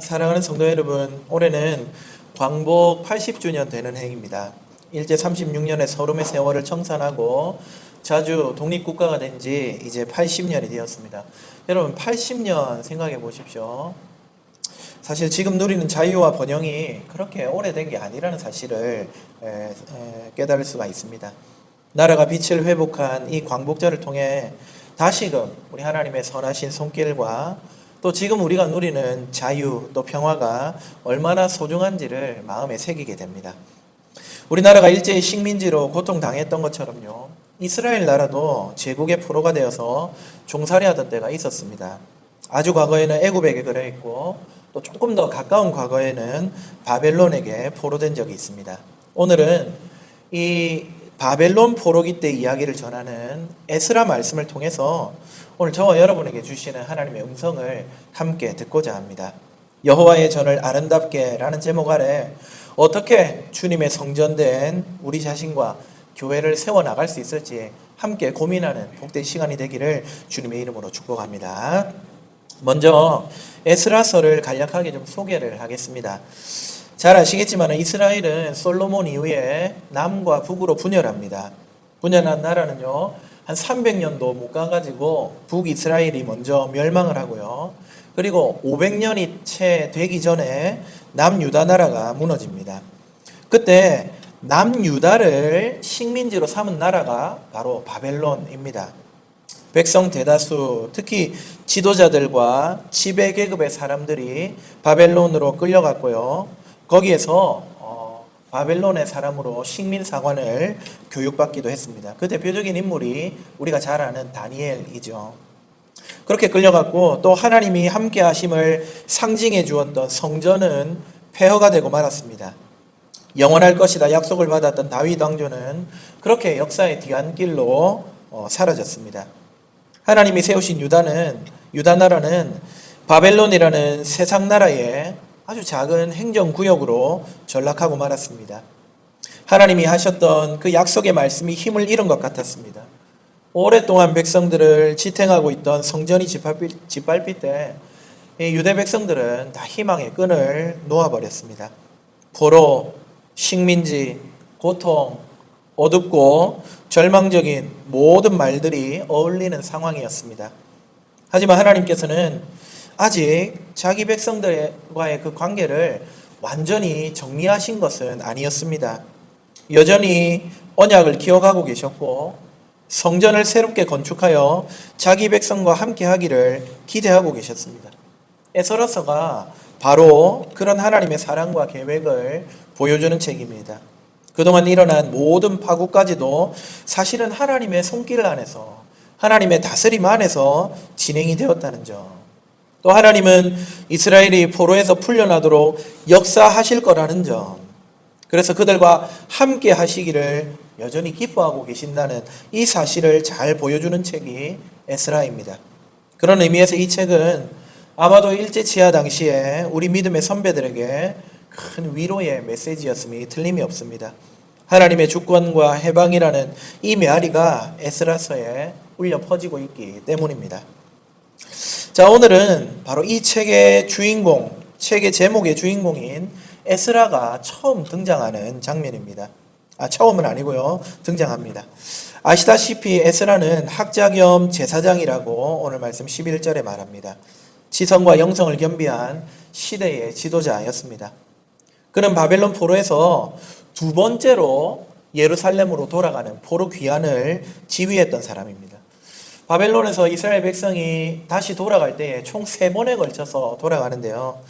사랑하는 성도 여러분, 올해는 광복 80주년 되는 해입니다. 일제 36년의 서름의 세월을 청산하고 자주 독립국가가 된 지 이제 80년이 되었습니다. 여러분, 80년 생각해 보십시오. 사실 지금 누리는 자유와 번영이 그렇게 오래된 게 아니라는 사실을 깨달을 수가 있습니다. 나라가 빛을 회복한 이 광복절을 통해 다시금 우리 하나님의 선하신 손길과 또 지금 우리가 누리는 자유 또 평화가 얼마나 소중한지를 마음에 새기게 됩니다. 우리나라가 일제히 식민지로 고통당했던 것처럼요. 이스라엘 나라도 제국의 포로가 되어서 종살이하던 때가 있었습니다. 아주 과거에는 애굽에게 그려있고 또 조금 더 가까운 과거에는 바벨론에게 포로된 적이 있습니다. 오늘은 이 바벨론 포로기 때 이야기를 전하는 에스라 말씀을 통해서 오늘 저와 여러분에게 주시는 하나님의 음성을 함께 듣고자 합니다. 여호와의 전을 아름답게라는 제목 아래 어떻게 주님의 성전된 우리 자신과 교회를 세워 나갈 수 있을지 함께 고민하는 복된 시간이 되기를 주님의 이름으로 축복합니다. 먼저 에스라서를 간략하게 좀 소개를 하겠습니다. 잘 아시겠지만 이스라엘은 솔로몬 이후에 남과 북으로 분열합니다. 분열한 나라는요, 한 300년도 못 가가지고 북이스라엘이 먼저 멸망을 하고요. 그리고 500년이 채 되기 전에 남유다 나라가 무너집니다. 그때 남유다를 식민지로 삼은 나라가 바로 바벨론입니다. 백성 대다수, 특히 지도자들과 지배 계급의 사람들이 바벨론으로 끌려갔고요. 거기에서 어, 바벨론의 사람으로 식민 사관을 교육받기도 했습니다. 그 대표적인 인물이 우리가 잘 아는 다니엘이죠. 그렇게 끌려갔고 또 하나님이 함께 하심을 상징해 주었던 성전은 폐허가 되고 말았습니다. 영원할 것이다 약속을 받았던 다윗 왕조는 그렇게 역사의 뒤안길로 어, 사라졌습니다. 하나님이 세우신 유다는 유다 나라는 바벨론이라는 세상 나라의 아주 작은 행정 구역으로 전락하고 말았습니다. 하나님이 하셨던 그 약속의 말씀이 힘을 잃은 것 같았습니다. 오랫동안 백성들을 지탱하고 있던 성전이 짓밟힐 때 유대 백성들은 다 희망의 끈을 놓아버렸습니다. 포로, 식민지, 고통, 어둡고 절망적인 모든 말들이 어울리는 상황이었습니다. 하지만 하나님께서는 아직 자기 백성들과의 그 관계를 완전히 정리하신 것은 아니었습니다. 여전히 언약을 기억하고 계셨고 성전을 새롭게 건축하여 자기 백성과 함께 하기를 기대하고 계셨습니다. 에서라서가 바로 그런 하나님의 사랑과 계획을 보여주는 책입니다. 그동안 일어난 모든 파국까지도 사실은 하나님의 손길 안에서 하나님의 다스림 안에서 진행이 되었다는 점. 또 하나님은 이스라엘이 포로에서 풀려나도록 역사하실 거라는 점. 그래서 그들과 함께 하시기를 여전히 기뻐하고 계신다는 이 사실을 잘 보여주는 책이 에스라입니다. 그런 의미에서 이 책은 아마도 일제 치하 당시에 우리 믿음의 선배들에게 큰 위로의 메시지였음이 틀림이 없습니다. 하나님의 주권과 해방이라는 이 메아리가 에스라서에 울려 퍼지고 있기 때문입니다. 자, 오늘은 바로 이 책의 주인공, 책의 제목의 주인공인 에스라가 처음 등장하는 장면입니다. 아, 처음은 아니고요. 등장합니다. 아시다시피 에스라는 학자 겸 제사장이라고 오늘 말씀 11절에 말합니다. 지성과 영성을 겸비한 시대의 지도자였습니다. 그는 바벨론 포로에서 두 번째로 예루살렘으로 돌아가는 포로 귀환을 지휘했던 사람입니다. 바벨론에서 이스라엘 백성이 다시 돌아갈 때에 총 세 번에 걸쳐서 돌아가는데요.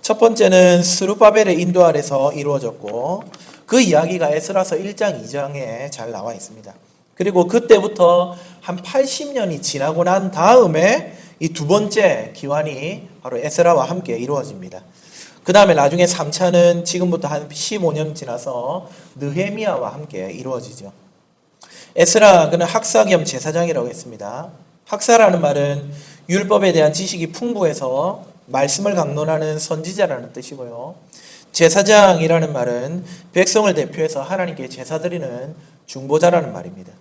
첫 번째는 스루바벨의 인도 아래서 이루어졌고 그 이야기가 에스라서 1장 2장에 잘 나와 있습니다. 그리고 그때부터 한 80년이 지나고 난 다음에 이 두 번째 기환이 바로 에스라와 함께 이루어집니다. 그 다음에 나중에 3차는 지금부터 한 15년 지나서 느헤미야와 함께 이루어지죠. 에스라 그는 학사 겸 제사장이라고 했습니다. 학사라는 말은 율법에 대한 지식이 풍부해서 말씀을 강론하는 선지자라는 뜻이고요. 제사장이라는 말은 백성을 대표해서 하나님께 제사 드리는 중보자라는 말입니다.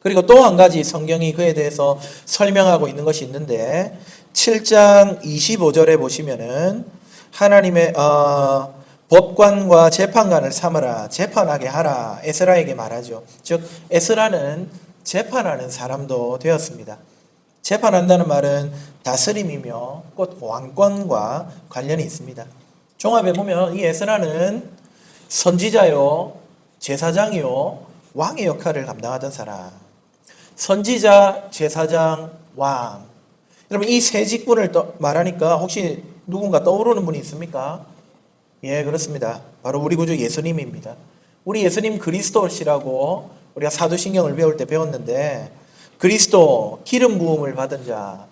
그리고 또 한 가지 성경이 그에 대해서 설명하고 있는 것이 있는데 7장 25절에 보시면은 하나님의 어, 법관과 재판관을 삼으라 재판하게 하라 에스라에게 말하죠. 즉 에스라는 재판하는 사람도 되었습니다. 재판한다는 말은 다스림이며 곧 왕권과 관련이 있습니다. 종합해 보면 이 에스라는 선지자요, 제사장이요, 왕의 역할을 감당하던 사람. 선지자, 제사장, 왕. 여러분 이 세 직분을 떠- 말하니까 혹시 누군가 떠오르는 분이 있습니까? 예, 그렇습니다. 바로 우리 구주 예수님입니다. 우리 예수님 그리스도시라고 우리가 사도신경을 배울 때 배웠는데 그리스도 기름 부음을 받은 자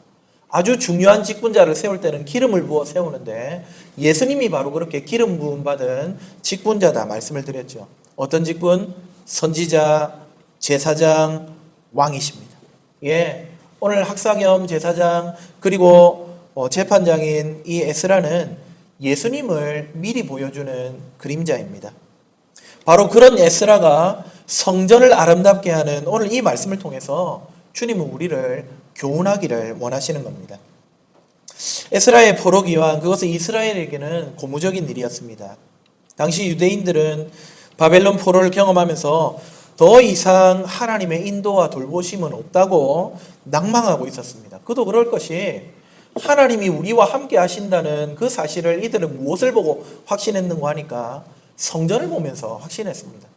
아주 중요한 직분자를 세울 때는 기름을 부어 세우는데 예수님이 바로 그렇게 기름 부음 받은 직분자다 말씀을 드렸죠. 어떤 직분? 선지자, 제사장, 왕이십니다. 예. 오늘 학사 겸 제사장 그리고 어, 재판장인 이 에스라는 예수님을 미리 보여주는 그림자입니다. 바로 그런 에스라가 성전을 아름답게 하는 오늘 이 말씀을 통해서 주님은 우리를 교훈하기를 원하시는 겁니다. 에스라의 포로 기환 그것은 이스라엘에게는 고무적인 일이었습니다. 당시 유대인들은 바벨론 포로를 경험하면서 더 이상 하나님의 인도와 돌보심은 없다고 낭망하고 있었습니다. 그도 그럴 것이 하나님이 우리와 함께 하신다는 그 사실을 이들은 무엇을 보고 확신했는가 하니까 성전을 보면서 확신했습니다.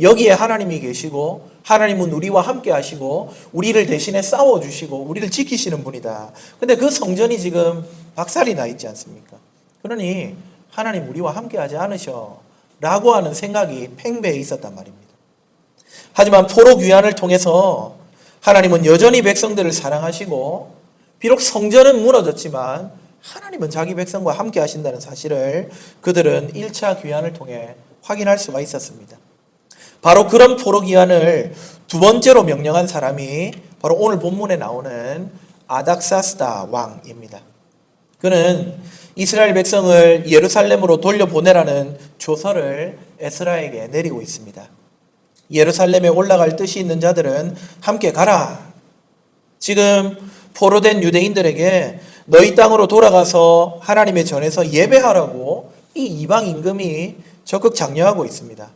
여기에 하나님이 계시고 하나님은 우리와 함께 하시고 우리를 대신에 싸워 주시고 우리를 지키시는 분이다. 근데 그 성전이 지금 박살이 나 있지 않습니까? 그러니 하나님 우리와 함께 하지 않으셔 라고 하는 생각이 팽배해 있었단 말입니다. 하지만 포로 귀환을 통해서 하나님은 여전히 백성들을 사랑하시고 비록 성전은 무너졌지만 하나님은 자기 백성과 함께 하신다는 사실을 그들은 1차 귀환을 통해 확인할 수가 있었습니다. 바로 그런 포로 귀환을 두 번째로 명령한 사람이 바로 오늘 본문에 나오는 아닥사스다 왕입니다. 그는 이스라엘 백성을 예루살렘으로 돌려보내라는 조서를 에스라에게 내리고 있습니다. 예루살렘에 올라갈 뜻이 있는 자들은 함께 가라. 지금 포로된 유대인들에게 너희 땅으로 돌아가서 하나님의 전에서 예배하라고 이 이방 임금이 적극 장려하고 있습니다.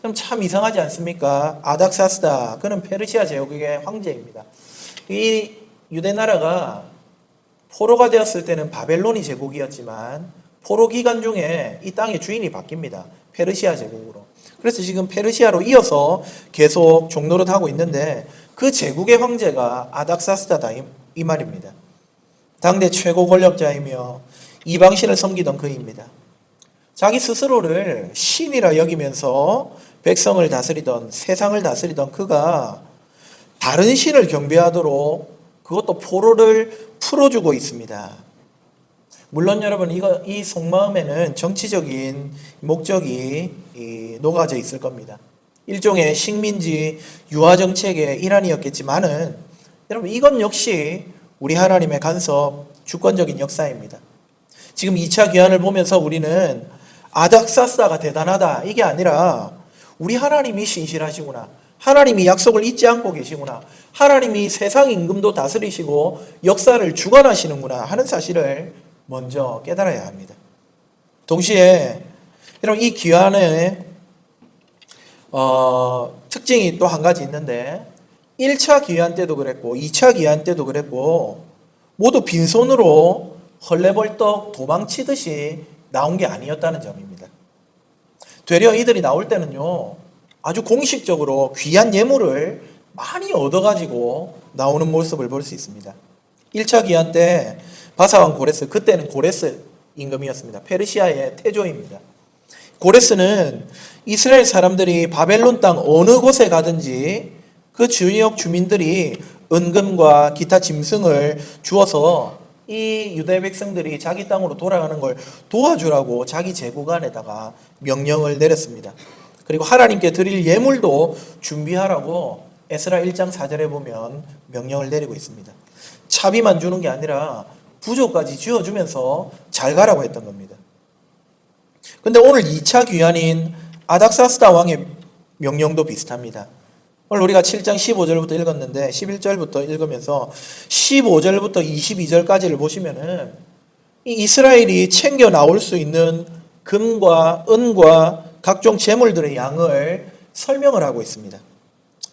그럼 참 이상하지 않습니까? 아닥사스다. 그는 페르시아 제국의 황제입니다. 이 유대 나라가 포로가 되었을 때는 바벨론이 제국이었지만 포로 기간 중에 이 땅의 주인이 바뀝니다. 페르시아 제국으로. 그래서 지금 페르시아로 이어서 계속 종노릇 하고 있는데 그 제국의 황제가 아닥사스다다 이, 이 말입니다. 당대 최고 권력자이며 이방신을 섬기던 그입니다. 자기 스스로를 신이라 여기면서 백성을 다스리던 세상을 다스리던 그가 다른 신을 경배하도록 그것도 포로를 풀어주고 있습니다. 물론 여러분 이거 이 속마음에는 정치적인 목적이 이, 녹아져 있을 겁니다. 일종의 식민지 유화 정책의 일환이었겠지만은 여러분 이건 역시 우리 하나님의 간섭 주권적인 역사입니다. 지금 2차 귀환을 보면서 우리는 아닥사스다가 대단하다 이게 아니라 우리 하나님이 신실하시구나. 하나님이 약속을 잊지 않고 계시구나. 하나님이 세상 임금도 다스리시고 역사를 주관하시는구나 하는 사실을 먼저 깨달아야 합니다. 동시에 여러분 이 귀환의 어, 특징이 또 한 가지 있는데 1차 귀환 때도 그랬고 2차 귀환 때도 그랬고 모두 빈손으로 헐레벌떡 도망치듯이 나온 게 아니었다는 점입니다. 되려 이들이 나올 때는요, 아주 공식적으로 귀한 예물을 많이 얻어가지고 나오는 모습을 볼 수 있습니다. 1차 귀환 때 바사왕 고레스, 그때는 고레스 임금이었습니다. 페르시아의 태조입니다. 고레스는 이스라엘 사람들이 바벨론 땅 어느 곳에 가든지 그 지역 주민들이 은금과 기타 짐승을 주어서 이 유대 백성들이 자기 땅으로 돌아가는 걸 도와주라고 자기 제국안에다가 명령을 내렸습니다. 그리고 하나님께 드릴 예물도 준비하라고 에스라 1장 4절에 보면 명령을 내리고 있습니다. 차비만 주는 게 아니라 부조까지 지어주면서 잘 가라고 했던 겁니다. 근데 오늘 2차 귀환인 아닥사스다 왕의 명령도 비슷합니다. 오늘 우리가 7장 15절부터 읽었는데 11절부터 읽으면서 15절부터 22절까지를 보시면은 이 이스라엘이 챙겨 나올 수 있는 금과 은과 각종 재물들의 양을 설명을 하고 있습니다.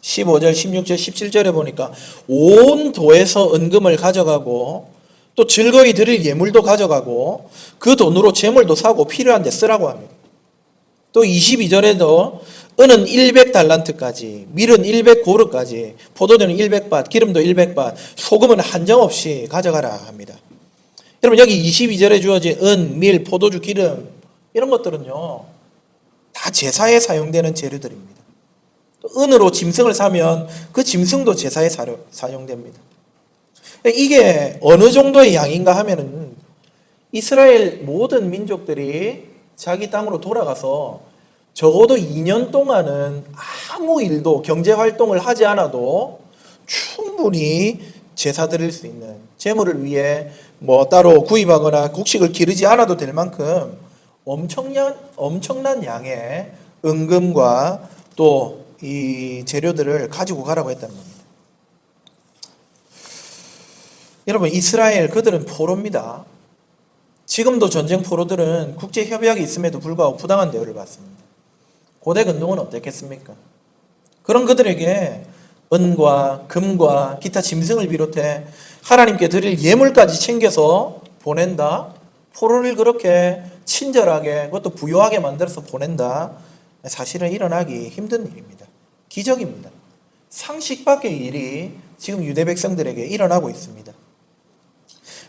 15절, 16절, 17절에 보니까 온 도에서 은금을 가져가고 또 즐거이 드릴 예물도 가져가고 그 돈으로 재물도 사고 필요한 데 쓰라고 합니다. 또 22절에도 은은 100달란트까지, 밀은 100고르까지, 포도주는 100밭, 기름도 100밭, 소금은 한정없이 가져가라 합니다. 여러분 여기 22절에 주어진 은, 밀, 포도주, 기름 이런 것들은요 다 제사에 사용되는 재료들입니다. 또 은으로 짐승을 사면 그 짐승도 제사에 사료- 사용됩니다. 이게 어느 정도의 양인가 하면은 이스라엘 모든 민족들이 자기 땅으로 돌아가서 적어도 2년 동안은 아무 일도 경제 활동을 하지 않아도 충분히 제사 드릴 수 있는 재물을 위해 뭐 따로 구입하거나 곡식을 기르지 않아도 될 만큼 엄청난 엄청난 양의 은금과 또 이 재료들을 가지고 가라고 했다는 겁니다. 여러분 이스라엘 그들은 포로입니다. 지금도 전쟁 포로들은 국제 협약이 있음에도 불구하고 부당한 대우를 받습니다. 고대 근동은 어땠겠습니까? 그런 그들에게 은과 금과 기타 짐승을 비롯해 하나님께 드릴 예물까지 챙겨서 보낸다. 포로를 그렇게 친절하게 그것도 부유하게 만들어서 보낸다. 사실은 일어나기 힘든 일입니다. 기적입니다. 상식 밖의 일이 지금 유대 백성들에게 일어나고 있습니다.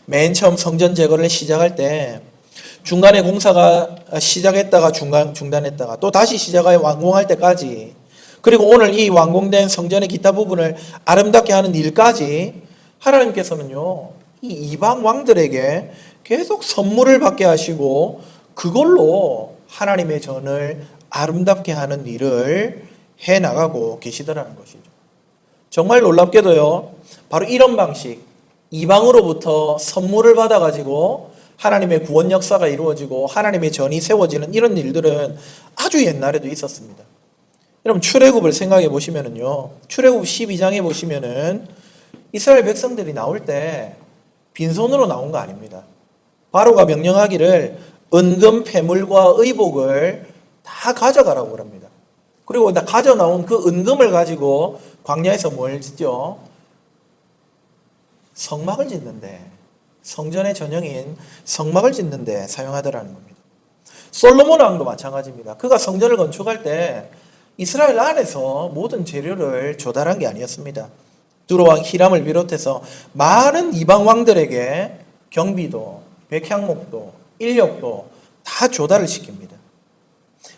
맨 처음 성전 제거를 시작할 때 중간에 공사가 시작했다가 중간 중단했다가 또 다시 시작하여 완공할 때까지 그리고 오늘 이 완공된 성전의 기타 부분을 아름답게 하는 일까지 하나님께서는요 이 이방 왕들에게 계속 선물을 받게 하시고 그걸로 하나님의 전을 아름답게 하는 일을 해 나가고 계시더라는 것이죠. 정말 놀랍게도요 바로 이런 방식 이방으로부터 선물을 받아가지고 하나님의 구원 역사가 이루어지고 하나님의 전이 세워지는 이런 일들은 아주 옛날에도 있었습니다. 여러분 출애굽을 생각해 보시면은요. 출애굽 12장에 보시면은 이스라엘 백성들이 나올 때 빈손으로 나온 거 아닙니다. 바로가 명령하기를 은금 패물과 의복을 다 가져가라고 그럽니다. 그리고 다 가져 나온 그 은금을 가지고 광야에서 뭘 짓죠? 성막을 짓는데 성전의 전형인 성막을 짓는데 사용하더라는 겁니다. 솔로몬 왕도 마찬가지입니다. 그가 성전을 건축할 때 이스라엘 안에서 모든 재료를 조달한 게 아니었습니다. 두로왕 히람을 비롯해서 많은 이방 왕들에게 경비도 백향목도 인력도 다 조달을 시킵니다.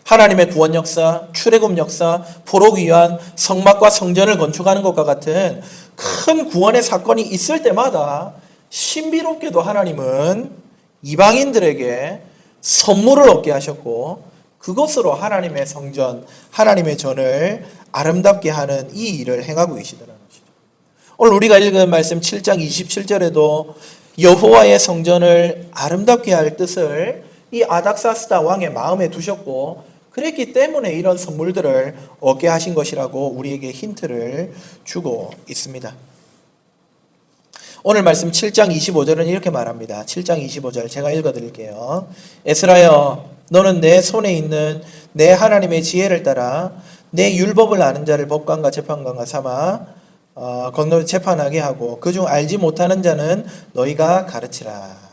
하나님의 구원 역사, 출애굽 역사, 포로 귀환, 성막과 성전을 건축하는 것과 같은 큰 구원의 사건이 있을 때마다 신비롭게도 하나님은 이방인들에게 선물을 얻게 하셨고 그것으로 하나님의 성전, 하나님의 전을 아름답게 하는 이 일을 행하고 계시더라는 것이죠. 오늘 우리가 읽은 말씀 7장 27절에도 여호와의 성전을 아름답게 할 뜻을 이 아닥사스다 왕의 마음에 두셨고 그랬기 때문에 이런 선물들을 얻게 하신 것이라고 우리에게 힌트를 주고 있습니다. 오늘 말씀 7장 25절은 이렇게 말합니다. 7장 25절 제가 읽어 드릴게요. 에스라여 너는 내 손에 있는 내 하나님의 지혜를 따라 내 율법을 아는 자를 법관과 재판관과 삼아 어, 건너 재판하게 하고 그중 알지 못하는 자는 너희가 가르치라.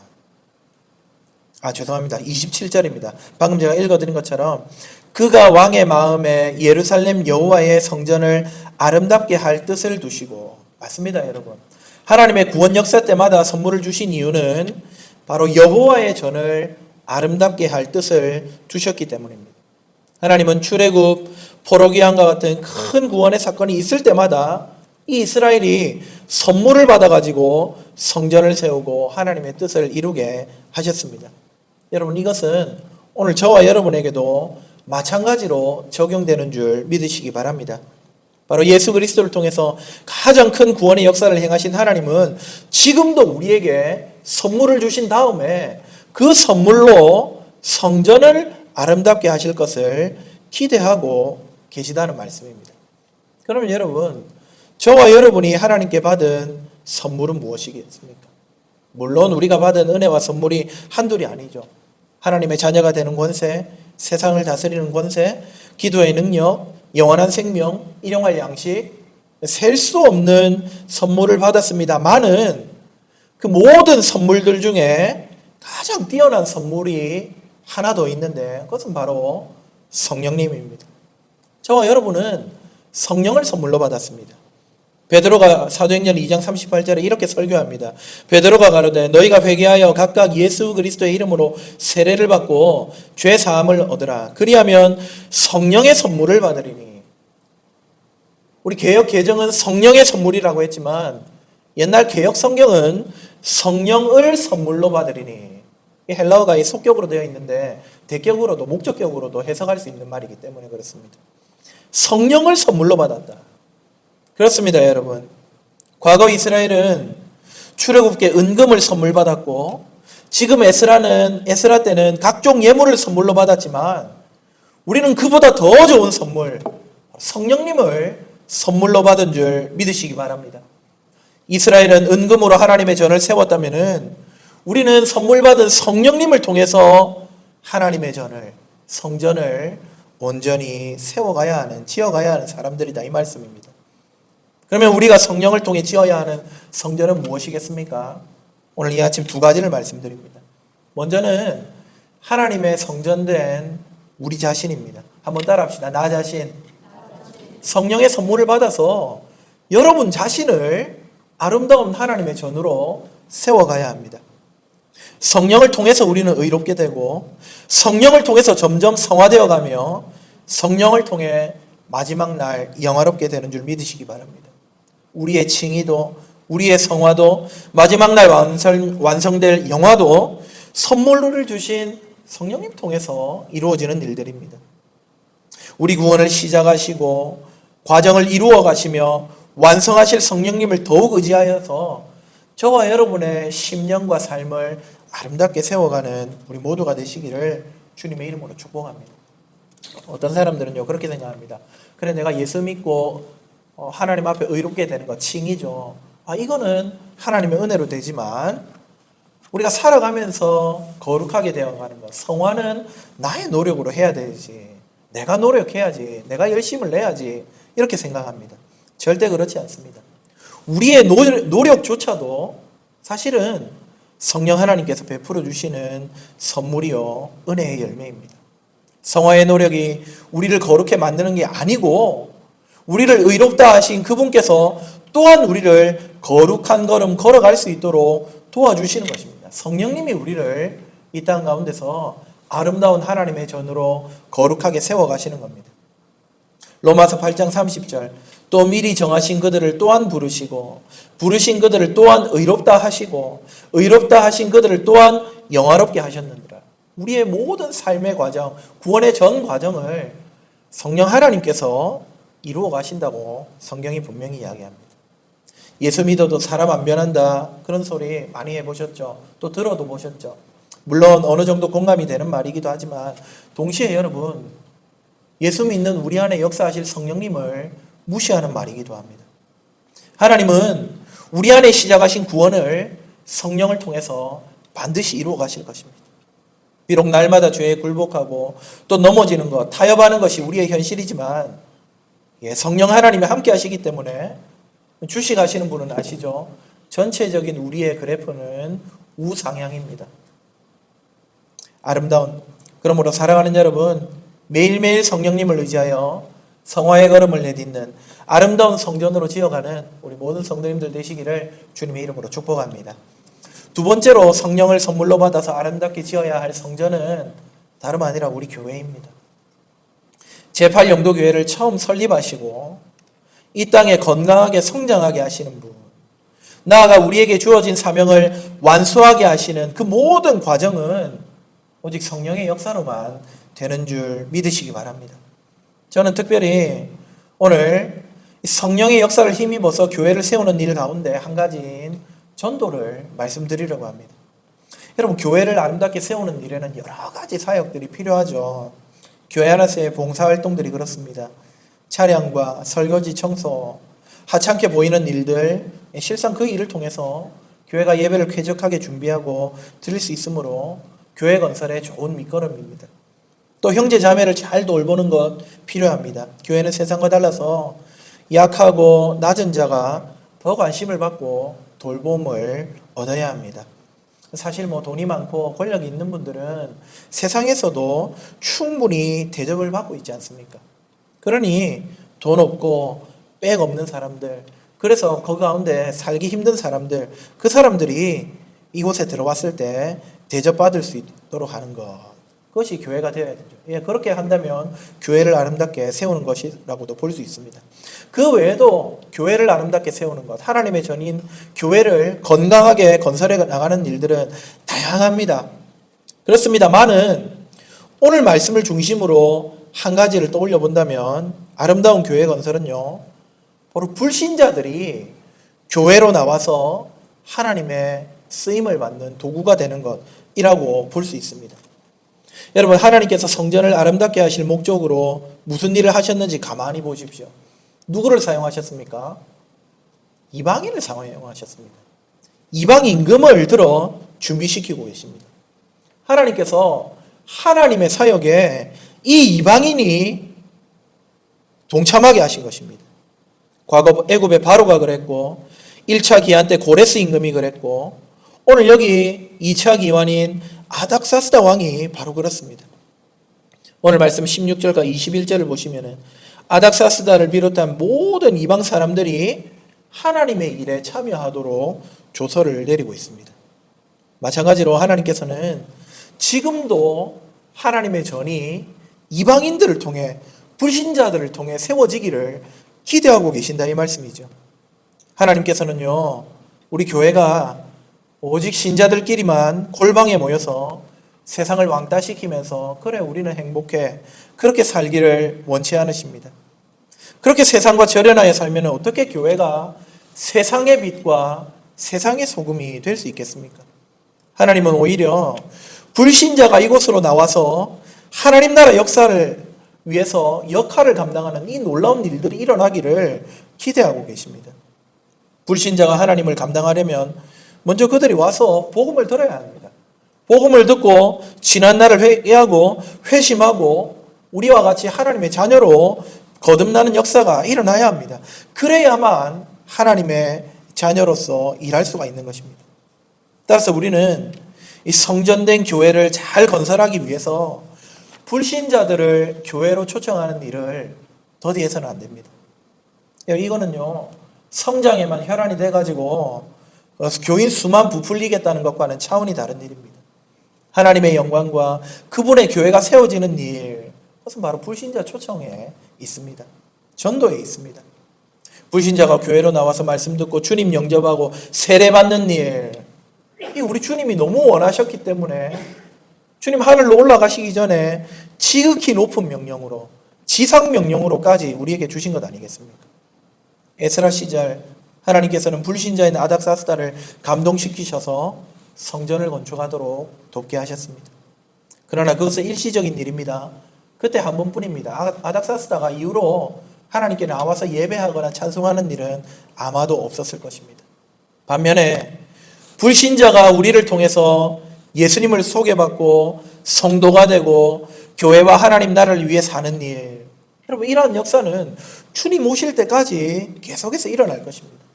아 죄송합니다. 27절입니다. 방금 제가 읽어드린 것처럼 그가 왕의 마음에 예루살렘 여호와의 성전을 아름답게 할 뜻을 두시고 맞습니다, 여러분. 하나님의 구원 역사 때마다 선물을 주신 이유는 바로 여호와의 전을 아름답게 할 뜻을 두셨기 때문입니다. 하나님은 출애굽, 포로기한과 같은 큰 구원의 사건이 있을 때마다 이 이스라엘이 선물을 받아가지고 성전을 세우고 하나님의 뜻을 이루게 하셨습니다. 여러분 이것은 오늘 저와 여러분에게도 마찬가지로 적용되는 줄 믿으시기 바랍니다. 바로 예수 그리스도를 통해서 가장 큰 구원의 역사를 행하신 하나님은 지금도 우리에게 선물을 주신 다음에 그 선물로 성전을 아름답게 하실 것을 기대하고 계시다는 말씀입니다. 그러면 여러분, 저와 여러분이 하나님께 받은 선물은 무엇이겠습니까? 물론 우리가 받은 은혜와 선물이 한둘이 아니죠. 하나님의 자녀가 되는 권세, 세상을 다스리는 권세, 기도의 능력, 영원한 생명, 일용할 양식, 셀 수 없는 선물을 받았습니다만은 그 모든 선물들 중에 가장 뛰어난 선물이 하나 더 있는데 그것은 바로 성령님입니다. 저와 여러분은 성령을 선물로 받았습니다. 베드로가 사도행전 2장 38절에 이렇게 설교합니다. 베드로가 가로되 너희가 회개하여 각각 예수 그리스도의 이름으로 세례를 받고 죄 사함을 얻으라. 그리하면 성령의 선물을 받으리니. 우리 개혁 개정은 성령의 선물이라고 했지만 옛날 개혁 성경은 성령을 선물로 받으리니. 이 헬라어가 이 속격으로 되어 있는데 대격으로도 목적격으로도 해석할 수 있는 말이기 때문에 그렇습니다. 성령을 선물로 받았다. 그렇습니다, 여러분. 과거 이스라엘은 출애굽께 은금을 선물 받았고 지금 에스라는 에스라 때는 각종 예물을 선물로 받았지만 우리는 그보다 더 좋은 선물 성령님을 선물로 받은 줄 믿으시기 바랍니다. 이스라엘은 은금으로 하나님의 전을 세웠다면은 우리는 선물 받은 성령님을 통해서 하나님의 전을 성전을 온전히 세워가야 하는 지어가야 하는 사람들이다 이 말씀입니다. 그러면 우리가 성령을 통해 지어야 하는 성전은 무엇이겠습니까? 오늘 이 아침 두 가지를 말씀드립니다. 먼저는 하나님의 성전된 우리 자신입니다. 한번 따라합시다. 나 자신. 성령의 선물을 받아서 여러분 자신을 아름다운 하나님의 전으로 세워가야 합니다. 성령을 통해서 우리는 의롭게 되고 성령을 통해서 점점 성화되어 가며 성령을 통해 마지막 날 영화롭게 되는 줄 믿으시기 바랍니다. 우리의 칭의도 우리의 성화도 마지막 날 완성, 완성될 영화도 선물을 주신 성령님 통해서 이루어지는 일들입니다. 우리 구원을 시작하시고 과정을 이루어 가시며 완성하실 성령님을 더욱 의지하여서 저와 여러분의 심령과 삶을 아름답게 세워가는 우리 모두가 되시기를 주님의 이름으로 축복합니다. 어떤 사람들은요 그렇게 생각합니다. 그래 내가 예수 믿고 어, 하나님 앞에 의롭게 되는 거 칭이죠. 아 이거는 하나님의 은혜로 되지만 우리가 살아가면서 거룩하게 되어가는 것 성화는 나의 노력으로 해야 되지. 내가 노력해야지. 내가 열심을 내야지. 이렇게 생각합니다. 절대 그렇지 않습니다. 우리의 노력조차도 사실은 성령 하나님께서 베풀어 주시는 선물이요 은혜의 열매입니다. 성화의 노력이 우리를 거룩해 만드는 게 아니고 우리를 의롭다 하신 그분께서 또한 우리를 거룩한 걸음 걸어갈 수 있도록 도와주시는 것입니다. 성령님이 우리를 이 땅 가운데서 아름다운 하나님의 전으로 거룩하게 세워가시는 겁니다. 로마서 8장 30절 또 미리 정하신 그들을 또한 부르시고 부르신 그들을 또한 의롭다 하시고 의롭다 하신 그들을 또한 영화롭게 하셨느니라. 우리의 모든 삶의 과정, 구원의 전 과정을 성령 하나님께서 이루어 가신다고 성경이 분명히 이야기합니다. 예수 믿어도 사람 안 변한다. 그런 소리 많이 해보셨죠? 또 들어도 보셨죠? 물론 어느 정도 공감이 되는 말이기도 하지만 동시에 여러분 예수 믿는 우리 안에 역사하실 성령님을 무시하는 말이기도 합니다. 하나님은 우리 안에 시작하신 구원을 성령을 통해서 반드시 이루어 가실 것입니다. 비록 날마다 죄에 굴복하고 또 넘어지는 것, 타협하는 것이 우리의 현실이지만 예, 성령 하나님이 함께 하시기 때문에 주식 하시는 분은 아시죠? 전체적인 우리의 그래프는 우상향입니다. 아름다운 그러므로 사랑하는 여러분 매일매일 성령님을 의지하여 성화의 걸음을 내딛는 아름다운 성전으로 지어가는 우리 모든 성도님들 되시기를 주님의 이름으로 축복합니다. 두 번째로 성령을 선물로 받아서 아름답게 지어야 할 성전은 다름 아니라 우리 교회입니다. 제8영도교회를 처음 설립하시고 이 땅에 건강하게 성장하게 하시는 분, 나아가 우리에게 주어진 사명을 완수하게 하시는 그 모든 과정은 오직 성령의 역사로만 되는 줄 믿으시기 바랍니다. 저는 특별히 오늘 성령의 역사를 힘입어서 교회를 세우는 일 가운데 한 가지인 전도를 말씀드리려고 합니다. 여러분, 교회를 아름답게 세우는 일에는 여러 가지 사역들이 필요하죠. 교회 안에서의 봉사활동들이 그렇습니다. 차량과 설거지, 청소, 하찮게 보이는 일들, 실상 그 일을 통해서 교회가 예배를 쾌적하게 준비하고 드릴 수 있으므로 교회 건설에 좋은 밑거름입니다. 또 형제 자매를 잘 돌보는 것 필요합니다. 교회는 세상과 달라서 약하고 낮은 자가 더 관심을 받고 돌봄을 얻어야 합니다. 사실 뭐 돈이 많고 권력이 있는 분들은 세상에서도 충분히 대접을 받고 있지 않습니까? 그러니 돈 없고 백 없는 사람들, 그래서 그 가운데 살기 힘든 사람들, 그 사람들이 이곳에 들어왔을 때 대접받을 수 있도록 하는 것. 그것이 교회가 되어야 되죠. 예, 그렇게 한다면 교회를 아름답게 세우는 것이라고도 볼 수 있습니다. 그 외에도 교회를 아름답게 세우는 것, 하나님의 전인 교회를 건강하게 건설해 나가는 일들은 다양합니다. 그렇습니다만은 오늘 말씀을 중심으로 한 가지를 떠올려 본다면 아름다운 교회 건설은요, 바로 불신자들이 교회로 나와서 하나님의 쓰임을 받는 도구가 되는 것이라고 볼 수 있습니다. 여러분, 하나님께서 성전을 아름답게 하실 목적으로 무슨 일을 하셨는지 가만히 보십시오. 누구를 사용하셨습니까? 이방인을 사용하셨습니다. 이방 임금을 들어 준비시키고 계십니다. 하나님께서 하나님의 사역에 이 이방인이 동참하게 하신 것입니다. 과거 애굽의 바로가 그랬고 1차 기한 때 고레스 임금이 그랬고 오늘 여기 2차 기환인 아닥사스다 왕이 바로 그렇습니다. 오늘 말씀 16절과 21절을 보시면은 아닥사스다를 비롯한 모든 이방 사람들이 하나님의 일에 참여하도록 조서를 내리고 있습니다. 마찬가지로 하나님께서는 지금도 하나님의 전이 이방인들을 통해 불신자들을 통해 세워지기를 기대하고 계신다 이 말씀이죠. 하나님께서는요, 우리 교회가 오직 신자들끼리만 골방에 모여서 세상을 왕따시키면서 그래 우리는 행복해 그렇게 살기를 원치 않으십니다. 그렇게 세상과 절연하여 살면 어떻게 교회가 세상의 빛과 세상의 소금이 될 수 있겠습니까? 하나님은 오히려 불신자가 이곳으로 나와서 하나님 나라 역사를 위해서 역할을 감당하는 이 놀라운 일들이 일어나기를 기대하고 계십니다. 불신자가 하나님을 감당하려면 먼저 그들이 와서 복음을 들어야 합니다. 복음을 듣고 지난 날을 회개하고 회심하고 우리와 같이 하나님의 자녀로 거듭나는 역사가 일어나야 합니다. 그래야만 하나님의 자녀로서 일할 수가 있는 것입니다. 따라서 우리는 이 성전된 교회를 잘 건설하기 위해서 불신자들을 교회로 초청하는 일을 더디해서는 안 됩니다. 이거는요, 성장에만 혈안이 돼가지고 교인 수만 부풀리겠다는 것과는 차원이 다른 일입니다. 하나님의 영광과 그분의 교회가 세워지는 일, 그것은 바로 불신자 초청에 있습니다. 전도에 있습니다. 불신자가 교회로 나와서 말씀 듣고 주님 영접하고 세례받는 일, 이 우리 주님이 너무 원하셨기 때문에 주님 하늘로 올라가시기 전에 지극히 높은 명령으로 지상 명령으로까지 우리에게 주신 것 아니겠습니까? 에스라 시절 하나님께서는 불신자인 아닥사스다를 감동시키셔서 성전을 건축하도록 돕게 하셨습니다. 그러나 그것은 일시적인 일입니다. 그때 한 번뿐입니다. 아닥사스다가 이후로 하나님께 나와서 예배하거나 찬송하는 일은 아마도 없었을 것입니다. 반면에 불신자가 우리를 통해서 예수님을 소개받고 성도가 되고 교회와 하나님 나라를 위해 사는 일. 여러분, 이러한 역사는 주님 오실 때까지 계속해서 일어날 것입니다.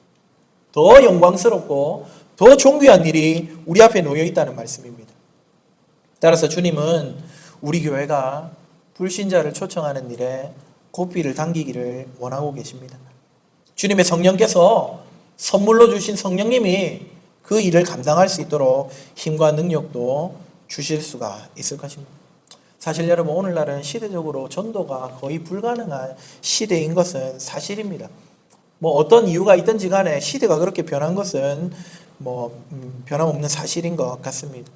더 영광스럽고 더 존귀한 일이 우리 앞에 놓여 있다는 말씀입니다. 따라서 주님은 우리 교회가 불신자를 초청하는 일에 고삐를 당기기를 원하고 계십니다. 주님의 성령께서 선물로 주신 성령님이 그 일을 감당할 수 있도록 힘과 능력도 주실 수가 있을 것입니다. 사실 여러분 오늘날은 시대적으로 전도가 거의 불가능한 시대인 것은 사실입니다. 뭐 어떤 이유가 있든지 간에 시대가 그렇게 변한 것은 뭐 음, 변함없는 사실인 것 같습니다.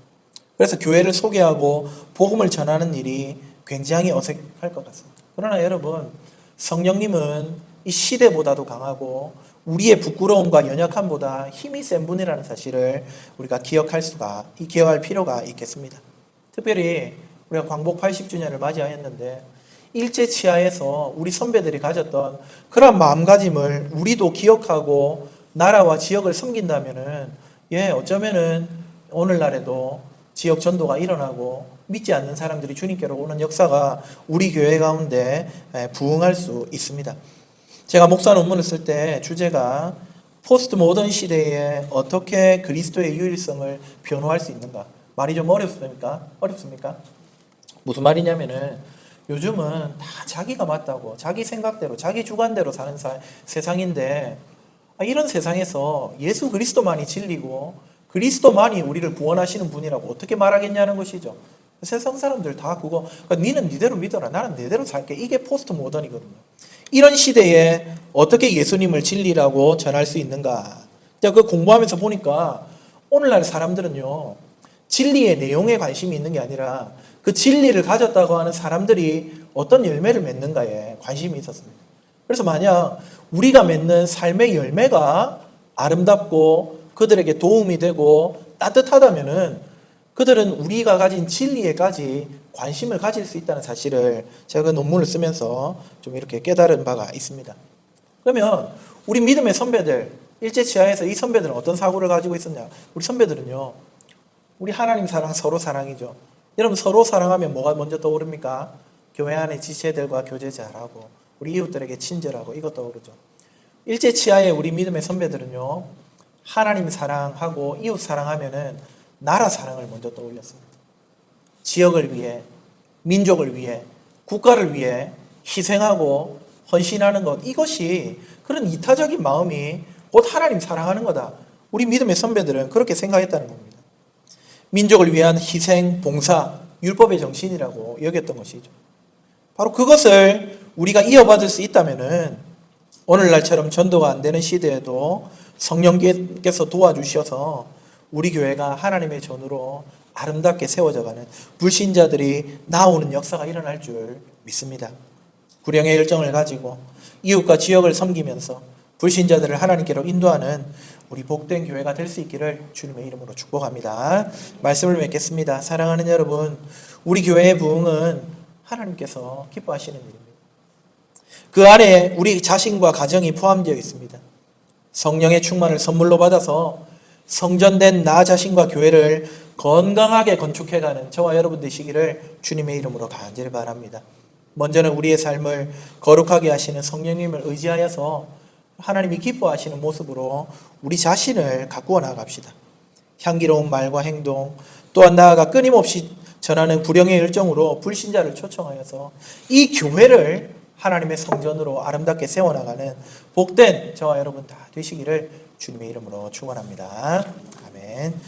그래서 교회를 소개하고 복음을 전하는 일이 굉장히 어색할 것 같습니다. 그러나 여러분 성령님은 이 시대보다도 강하고 우리의 부끄러움과 연약함보다 힘이 센 분이라는 사실을 우리가 기억할 수가 기억할 필요가 있겠습니다. 특별히 우리가 광복 80주년을 맞이하였는데 일제 치하에서 우리 선배들이 가졌던 그런 마음가짐을 우리도 기억하고 나라와 지역을 섬긴다면은 예 어쩌면은 오늘날에도 지역 전도가 일어나고 믿지 않는 사람들이 주님께로 오는 역사가 우리 교회 가운데 예, 부흥할 수 있습니다. 제가 목사 논문을 쓸 때 주제가 포스트 모던 시대에 어떻게 그리스도의 유일성을 변호할 수 있는가 말이 좀 어렵습니까? 어렵습니까? 무슨 말이냐면은 요즘은 다 자기가 맞다고 자기 생각대로 자기 주관대로 사는 사- 세상인데 아, 이런 세상에서 예수 그리스도만이 진리고 그리스도만이 우리를 구원하시는 분이라고 어떻게 말하겠냐는 것이죠. 세상 사람들 다 그거 그러니까 니는 니대로 믿어라 나는 내대로 살게 이게 포스트 모던이거든요. 이런 시대에 어떻게 예수님을 진리라고 전할 수 있는가? 제가 그 공부하면서 보니까 오늘날 사람들은요 진리의 내용에 관심이 있는 게 아니라 그 진리를 가졌다고 하는 사람들이 어떤 열매를 맺는가에 관심이 있었습니다. 그래서 만약 우리가 맺는 삶의 열매가 아름답고 그들에게 도움이 되고 따뜻하다면은 그들은 우리가 가진 진리에까지 관심을 가질 수 있다는 사실을 제가 그 논문을 쓰면서 좀 이렇게 깨달은 바가 있습니다. 그러면 우리 믿음의 선배들 일제 치하에서 이 선배들은 어떤 사고를 가지고 있었냐? 우리 선배들은요. 우리 하나님 사랑 서로 사랑이죠. 여러분 서로 사랑하면 뭐가 먼저 떠오릅니까? 교회 안에 지체들과 교제 잘하고 우리 이웃들에게 친절하고 이것 떠오르죠. 일제 치하의 우리 믿음의 선배들은요. 하나님 사랑하고 이웃 사랑하면은 나라 사랑을 먼저 떠올렸습니다. 지역을 위해 민족을 위해 국가를 위해 희생하고 헌신하는 것 이것이 그런 이타적인 마음이 곧 하나님 사랑하는 거다. 우리 믿음의 선배들은 그렇게 생각했다는 겁니다. 민족을 위한 희생, 봉사, 율법의 정신이라고 여겼던 것이죠. 바로 그것을 우리가 이어받을 수 있다면은 오늘날처럼 전도가 안 되는 시대에도 성령께서 도와주셔서 우리 교회가 하나님의 전으로 아름답게 세워져가는 불신자들이 나오는 역사가 일어날 줄 믿습니다. 구령의 열정을 가지고 이웃과 지역을 섬기면서 불신자들을 하나님께로 인도하는 우리 복된 교회가 될 수 있기를 주님의 이름으로 축복합니다. 말씀을 맺겠습니다. 사랑하는 여러분, 우리 교회의 부흥은 하나님께서 기뻐하시는 일입니다. 그 안에 우리 자신과 가정이 포함되어 있습니다. 성령의 충만을 선물로 받아서 성전된 나 자신과 교회를 건강하게 건축해가는 저와 여러분 되시기를 주님의 이름으로 간절히 바랍니다. 먼저는 우리의 삶을 거룩하게 하시는 성령님을 의지하여서 하나님이 기뻐하시는 모습으로 우리 자신을 가꾸어 나갑시다. 향기로운 말과 행동, 또한 나아가 끊임없이 전하는 불령의 열정으로 불신자를 초청하여서 이 교회를 하나님의 성전으로 아름답게 세워나가는 복된 저와 여러분 다 되시기를 주님의 이름으로 축원합니다. 아멘.